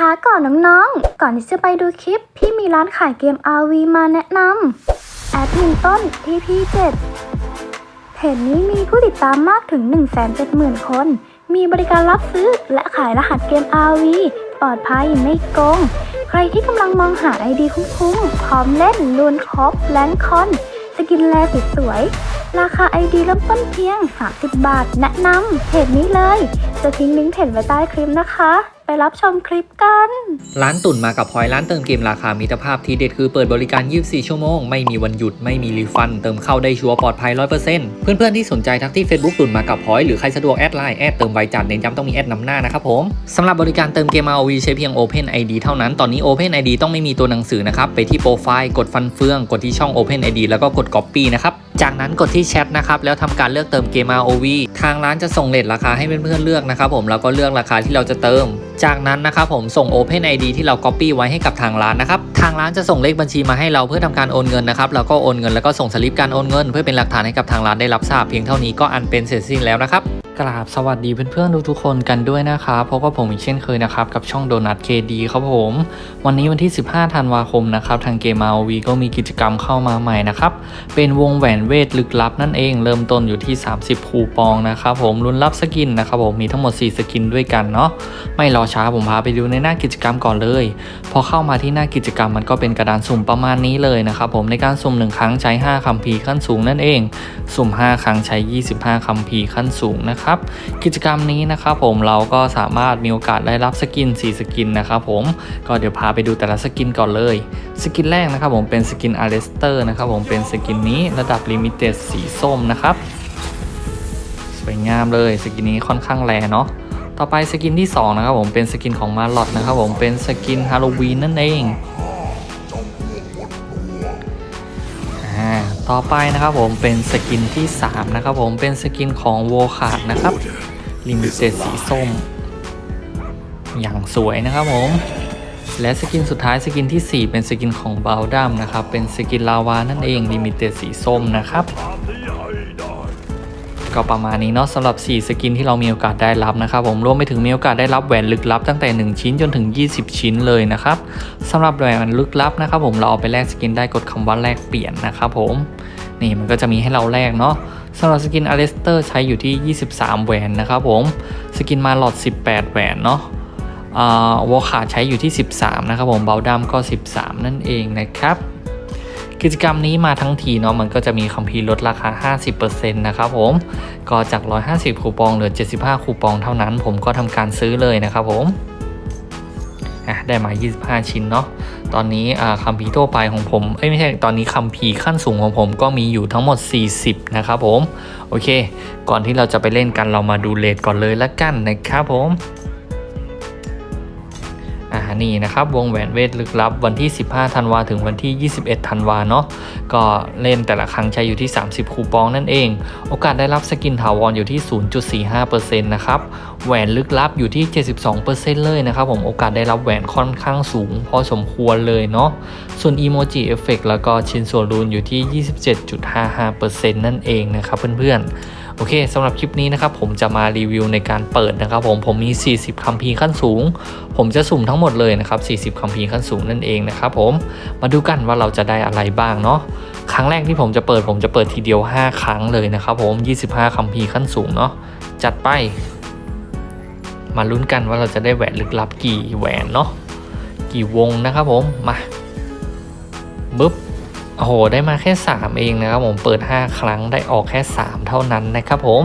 ช้าก่อนน้องๆ ก่อนที่จะไปดูคลิป พี่มีร้านขายเกม RV มาแนะนำแอดมินต้น TP7 เพจนี้มีผู้ติดตามมากถึง 170,000 คน มีบริการรับซื้อและขายรหัสเกม RV ปลอดภัยไม่โกง ใครที่กำลังมองหาไอดีคุ้มๆ พร้อมเล่นลวนครบแลนคอน สกินแลสวยๆราคาไอดีเริ่มต้นเพียง 30 บาท แนะนำเพจนี้เลย จะทิ้งลิงก์เพจไว้ใต้คลิปนะคะ ไปรับชมคลิปกัน ร้านตุ่นมากับพอยร้านเติมเกมราคามิตรภาพที่เด็ดคือเปิดบริการ 24 ชั่วโมง ไม่มีวันหยุดไม่มีรีฟัน เติมเข้าได้ชัวร์ปลอดภัย 100%เพื่อนๆที่สนใจทักที่ Facebook ตุ่นมากับพอยหรือใครสะดวกแอดไลน์แอดเติมไวจัดเน้นย้ำต้องมีแอดนำหน้านะครับผมสำหรับบริการเติมเกม ROV ใช้เพียง Open ID เท่านั้นตอนนี้ Open ID ต้องไม่มีตัวหนังสือนะครับไปที่โปรไฟล์กดฟันเฟืองกดที่ช่อง Open ID แล้วก็กด Copy นะครับ จากนั้นกดที่แชทนะครับแล้วทำการเลือกเติมเกม ROV ทางร้านจะส่งเลทราคาให้เพื่อนๆเลือกนะครับผมแล้วก็เลือกราคาที่เราจะเติม จากนั้นนะครับผมส่ง Open ID ที่เรา Copy ไว้ให้กับทางร้านนะครับทางร้านจะส่งเลขบัญชีมาให้เราเพื่อทำการโอนเงินนะครับแล้วก็โอนเงินแล้วก็ส่งสลิปการโอนเงิน เพื่อเป็นหลักฐานให้กับทางร้านได้รับทราบเพียงเท่านี้ก็อันเป็นเสร็จสิ้นแล้วนะครับ กราบสวัสดีเพื่อนๆทุกๆคนกันด้วยนะครับพบกับผมอีกเช่นเคยนะครับ กับช่องโดนัทเคดีครับผม วันนี้วันที่ 15 ธันวาคมนะครับ ทางเกม ROV ก็มีกิจกรรมเข้ามาใหม่นะครับ เป็นวงแหวนเวทลึกลับนั่นเองเริ่มต้นอยู่ที่ 30 คูปองนะครับผมลุ้นรับสกินนะครับผมมีทั้งหมด 4 สกินด้วยกันเนาะไม่รอช้าผมพาไปดูในหน้ากิจกรรมก่อนเลย พอเข้ามาที่หน้ากิจกรรมมันก็เป็นกระดานสุ่มประมาณนี้เลยนะครับผมในการสุ่ม1ครั้งใช้ 5คัมภีร์ขั้นสูงนั่นเอง สุ่ม 5 ครั้งใช้ 25คัมภีร์ขั้นสูงนะครับกิจกรรมนี้นะครับผมเราก็สามารถมีโอกาสได้รับสกิน 4 สกินนะครับผมก็เดี๋ยวพาไปดูแต่ละสกินก่อนเลย สกินแรกนะครับผมเป็นสกินอาร์เรสเตอร์นะครับผมเป็นสกินนี้ระดับลิมิเต็ดสีส้มนะครับสวยงามเลยสกินนี้ค่อนข้างแรงเนาะต่อไปสกินที่2นะครับผมเป็นสกินของมาร์ลอตนะครับผมเป็นสกินฮาโลวีนนั่นเอง ต่อไปนะครับผมเป็นสกินที่ 3 นะครับผมเป็นสกินของโวคาดนะครับลิมิเต็ดสีส้ม อย่างสวยนะครับผม และสกินสุดท้ายสกินทีสี่ 4 เป็นสกินของบาลดัมนะครับ เป็นสกินลาวานั่นเองลิมิเต็ดสีส้มนะครับ ก็ประมาณนี้เนาะสำหรับ 4 สกินที่เรามีโอกาสได้รับนะครับ ผมรวมไปถึงมีโอกาสได้รับแหวนลึกลับตั้งแต่ 1 ชิ้นจนถึง 20 ชิ้นเลยนะครับสำหรับแหวนลึกลับนะครับ ผมเราเอาไปแลกสกินได้กดคำว่าแลกเปลี่ยนนะครับผม นี่มันก็จะมีให้เราแลกเนาะสำหรับสกินอเลสเตอร์ใช้อยู่ที่ 23 แหวนนะครับผม สกินมาหลอด 18 แหวนเนาะวอลขาใช้อยู่ที่ 13 นะครับผมเบลดัมก็ 13 นั่นเองนะครับ กิจกรรมนี้มาทั้งทีเนาะมันก็จะมีคัมภีร์ลดราคา 50%นะครับผม ก็จาก 150 คูปองเหลือ 75 คูปองเท่านั้น ผมก็ทำการซื้อเลยนะครับผม อะได้มา 25 ชิ้นเนาะตอนนี้คัมภีร์ทั่วไปของผมเอ้ยไม่ใช่ตอนนี้คัมภีร์ขั้นสูงของผมก็มีอยู่ทั้งหมด 40 นะครับผม โอเค ก่อนที่เราจะไปเล่นกันเรามาดูเลทก่อนเลยละกันนะครับผมานี่นะครับ วงแหวนเวทลึกลับ วันที่ 15 ธันวาถึงวันที่ 21 ธันวาเนาะก็เล่นแต่ละครั้งใช้อยู่ที่ 30 คูปองนั่นเอง โอกาสได้รับสกินถาวรอยู่ที่ 0.45%นะครับแหวนลึกลับอยู่ที่ 72%เลยนะครับผมโอกาสได้รับแหวนค่อนข้างสูง พอสมควรเลยเนาะส่วนอีโมจิเอฟเฟกแล้วก็ชิ้นส่วนรูนอยู่ที่ 27.55%นั่นเองนะครับเพื่อนๆ โอเคสำหรับคลิปนี้นะครับผมจะมารีวิวในการเปิดนะครับผมผมมี 40 คัมภีร์ขั้นสูง ผมจะสุ่มทั้งหมดเลยนะครับ 40 คัมภีร์ขั้นสูงนั่นเองนะครับผมมาดูกันว่าเราจะได้อะไรบ้างเนาะครั้งแรกที่ผมจะเปิดผมจะเปิดทีเดียว 5 ครั้งเลยนะครับผม 25 คัมภีร์ขั้นสูงเนาะจัดไป มาลุ้นกันว่าเราจะได้แหวนลึกลับกี่แหวนเนาะกี่วงนะครับผมมาบึ๊บ โอ้โหได้มาแค่ 3 เองนะครับผมเปิด 5 ครั้งได้ออกแค่ 3 เท่านั้นนะครับผม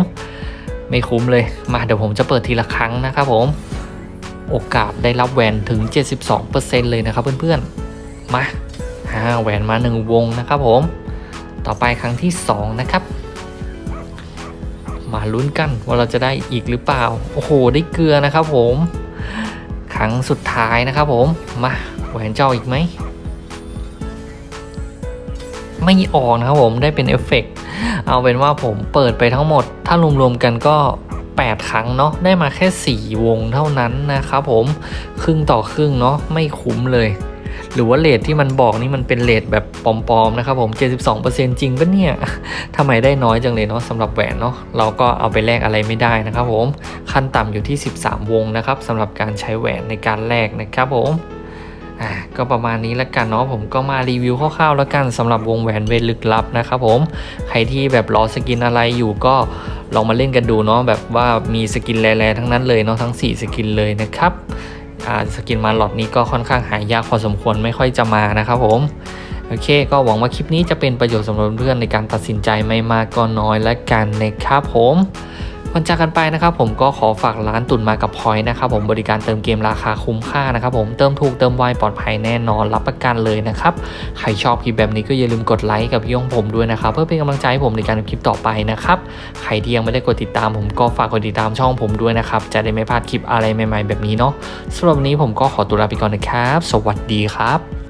ไม่คุ้มเลยมาเดี๋ยวผมจะเปิดทีละครั้งนะครับผม โอกาสได้รับแหวนถึง 72%เลยนะครับเพื่อนๆมาอ่าแหวนมา 1 วงนะครับผม ต่อไปครั้งที่ 2 นะครับ มาลุ้นกันว่าเราจะได้อีกหรือเปล่า โอ้โห ได้เกลือนะครับผม ครั้งสุดท้ายนะครับผม มาแหวนเจ้าอีกไหม ไม่ออกนะครับผมได้เป็นเอฟเฟกต์เอาเป็นว่าผมเปิดไปทั้งหมด ถ้ารวมๆกันก็ 8 ครั้งเนาะได้มาแค่ 4 วงเท่านั้นนะครับผมครึ่งต่อครึ่งเนาะไม่คุ้มเลยหรือว่าเลทที่มันบอกนี่มันเป็นเลทแบบปลอมๆนะครับผม 72%จริงปะเนี่ยทำไมได้น้อยจังเลยเนาะสำหรับแหวนเนาะเราก็เอาไปแลกอะไรไม่ได้นะครับผม ขั้นต่ำอยู่ที่ 13 วงนะครับสำหรับการใช้แหวนในการแลกนะครับผม อ่าก็ประมาณนี้แล้วกันเนาะผมก็มารีวิวคร่าวๆแล้วกันสำหรับวงแหวนเวลึกลับนะครับผมใครที่แบบรอสกินอะไรอยู่ก็ลองมาเล่นกันดูเนาะแบบว่ามีสกินแร่ๆทั้งนั้นเลยเนาะทั้ง 4 สกินเลยนะครับอ่าสกินมาหลอดนี้ก็ค่อนข้างหายากพอสมควรไม่ค่อยจะมานะครับผมโอเค ก็หวังว่าคลิปนี้จะเป็นประโยชน์สำหรับเพื่อนในการตัดสินใจไม่มากก็น้อยแล้วกันนะครับผม ก่อนจากกันไปนะครับผมก็ขอฝากร้านตุนมากับพอยนะครับผมบริการเติมเกมราคาคุ้มค่านะครับผมเติมถูกเติมไวปลอดภัยแน่นอนรับประกันเลยนะครับใครชอบคลิปแบบนี้ก็อย่าลืมกดไลค์กับพี่ยงผมด้วยนะครับเพื่อเป็นกำลังใจให้ผมในการทำคลิปต่อไปนะครับใครที่ยังไม่ได้กดติดตามผมก็ฝากกดติดตามช่องผมด้วยนะครับจะได้ไม่พลาดคลิปอะไรใหม่ ๆ แบบนี้เนาะสำหรับวันนี้ผมก็ขอตัวลาไปก่อนนะครับ สวัสดีครับ